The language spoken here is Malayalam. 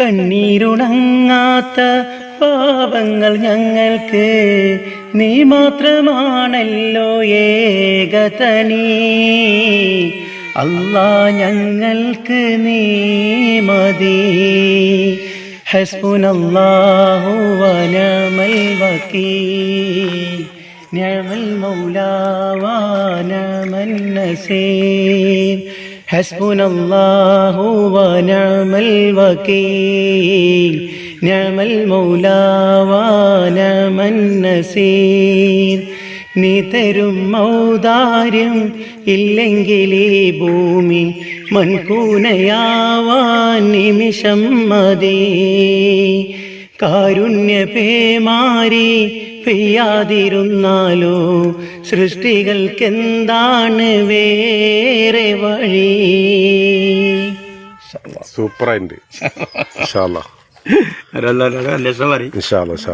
കണ്ണീരുണങ്ങാത്ത പാപങ്ങൾ ഞങ്ങൾക്ക് നീ മാത്രമാണല്ലോ ഏകതനീ. അല്ലാ ഞങ്ങൾക്ക് നീ മതി. ഹസ്ബുനല്ലാഹു വനമൽ വക്കീൽ നിഅമൽ മൗലാ വനമൻ നസീർ ഹസ്ബുനല്ലാഹു വനമൽ വക്കീൽ നിഅമൽ മൗലാ വനമൻ നസീർ നീ തരും മൗദാര്യം ഇല്ലെങ്കിൽ ഈ ഭൂമി മൺകൂനയാവാൻ നിമിഷം മതി. കാരുണ്യ പേമാരി പെയ്യാതിരുന്നാലോ? സൃഷ്ടികൾക്കെന്താണ് വേറെ വഴി? സൂപ്പറായിട്ടുണ്ട്. ഇൻഷാല്ലാ രസം പറയും ഇൻഷാല്ലാ ഇൻഷാല്ലാ